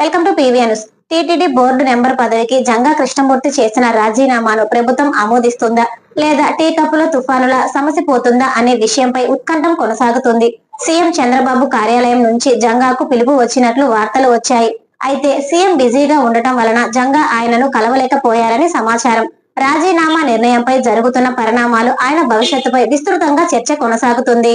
Welcome to PV news. TTD board member పదవికి జంగా కృష్ణమూర్తి చేసిన రాజీనామాను ప్రభుత్వం ఆమోదిస్తుందా? లేదా టీ కప్పుల తుఫానుల సమస్య పోతుందా అనే విషయంపై ఉత్కంఠం కొనసాగుతుంది. సీఎం చంద్రబాబు కార్యాలయం నుంచి జంగాకు పిలుపు వచ్చినట్లు వార్తలు వచ్చాయి. అయితే సీఎం బిజీగా ఉండటం వలన జంగా ఆయనను కలవలేకపోయారని సమాచారం. రాజీనామా నిర్ణయంపై జరుగుతున్న పరిణామాలు ఆయన భవిష్యత్తుపై విస్తృతంగా చర్చ కొనసాగుతుంది.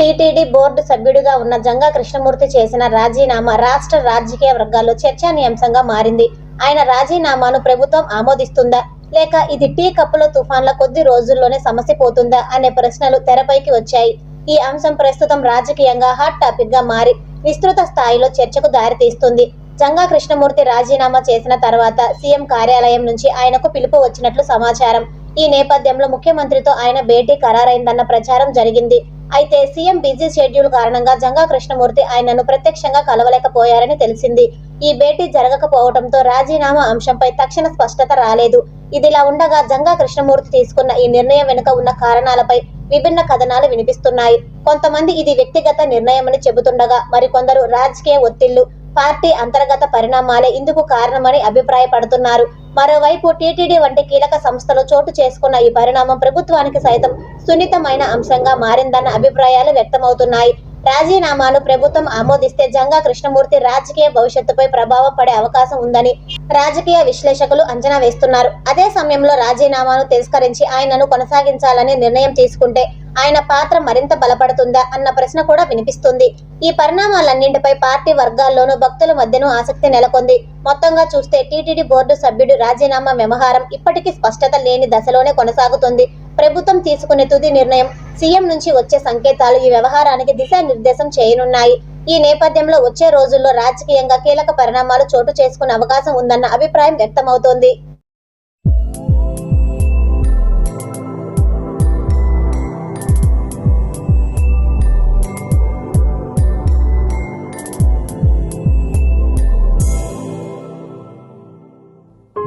టీటీడీ బోర్డు సభ్యుడిగా ఉన్న జంగా కృష్ణమూర్తి చేసిన రాజీనామా రాష్ట్ర రాజకీయ వర్గాల్లో చర్చనీయాంశంగా మారింది. ఆయన రాజీనామాను ప్రభుత్వం ఆమోదిస్తుందా? లేక ఇది టీ కప్పులో తుఫాన్ల కొద్ది రోజుల్లోనే సమస్య పోతుందా? అనే ప్రశ్నలు తెరపైకి వచ్చాయి. ఈ అంశం ప్రస్తుతం రాజకీయంగా హాట్ టాపిక్గా మారి విస్తృత స్థాయిలో చర్చకు దారితీస్తుంది. జంగా కృష్ణమూర్తి రాజీనామా చేసిన తర్వాత సీఎం కార్యాలయం నుంచి ఆయనకు పిలుపు వచ్చినట్లు సమాచారం. ఈ నేపథ్యంలో ముఖ్యమంత్రితో ఆయన భేటీ ఖరారైందన్న ప్రచారం జరిగింది. అయితే సీఎం బిజీ షెడ్యూల్ కారణంగా జంగా కృష్ణమూర్తి ఆయనను ప్రత్యక్షంగా కలవలేకపోయారని తెలిసింది. ఈ భేటీ జరగకపోవడంతో రాజీనామా అంశంపై తక్షణ స్పష్టత రాలేదు. ఇదిలా ఉండగా జంగా కృష్ణమూర్తి తీసుకున్న ఈ నిర్ణయం వెనుక ఉన్న కారణాలపై విభిన్న కథనాలు వినిపిస్తున్నాయి. కొంతమంది ఇది వ్యక్తిగత నిర్ణయమని చెబుతుండగా మరికొందరు రాజకీయ ఒత్తిళ్ళు పార్టీ అంతర్గత పరిణామాలే ఇందుకు కారణమని అభిప్రాయపడుతున్నారు. మరోవైపు టీటీడీ వంటి కీలక సంస్థలో చోటు చేసుకున్న ఈ పరిణామం ప్రభుత్వానికి సైతం సున్నితమైన అంశంగా మారిందన్న అభిప్రాయాలు వ్యక్తమవుతున్నాయి. రాజీనామాను ప్రభుత్వం ఆమోదిస్తే జంగా కృష్ణమూర్తి రాజకీయ భవిష్యత్తుపై ప్రభావం పడే అవకాశం ఉందని రాజకీయ విశ్లేషకులు అంచనా వేస్తున్నారు. అదే సమయంలో రాజీనామాను తిరస్కరించి ఆయనను కొనసాగించాలని నిర్ణయం తీసుకుంటే ఆయన పాత్ర మరింత బలపడుతుందా అన్న ప్రశ్న కూడా వినిపిస్తుంది. ఈ పరిణామాలన్నింటిపై పార్టీ వర్గాల్లోనూ భక్తుల మధ్యను ఆసక్తి నెలకొంది. మొత్తంగా చూస్తే టీటీడీ బోర్డు సభ్యుడు రాజీనామా వ్యవహారం ఇప్పటికీ స్పష్టత లేని దశలోనే కొనసాగుతుంది. ప్రభుత్వం తీసుకునే తుది నిర్ణయం సీఎం నుంచి వచ్చే సంకేతాలు ఈ వ్యవహారానికి దిశానిర్దేశం చేయనున్నాయి. ఈ నేపథ్యంలో వచ్చే రోజుల్లో రాజకీయంగా కీలక పరిణామాలు చోటు చేసుకునే అవకాశం ఉందన్న అభిప్రాయం వ్యక్తమవుతోంది.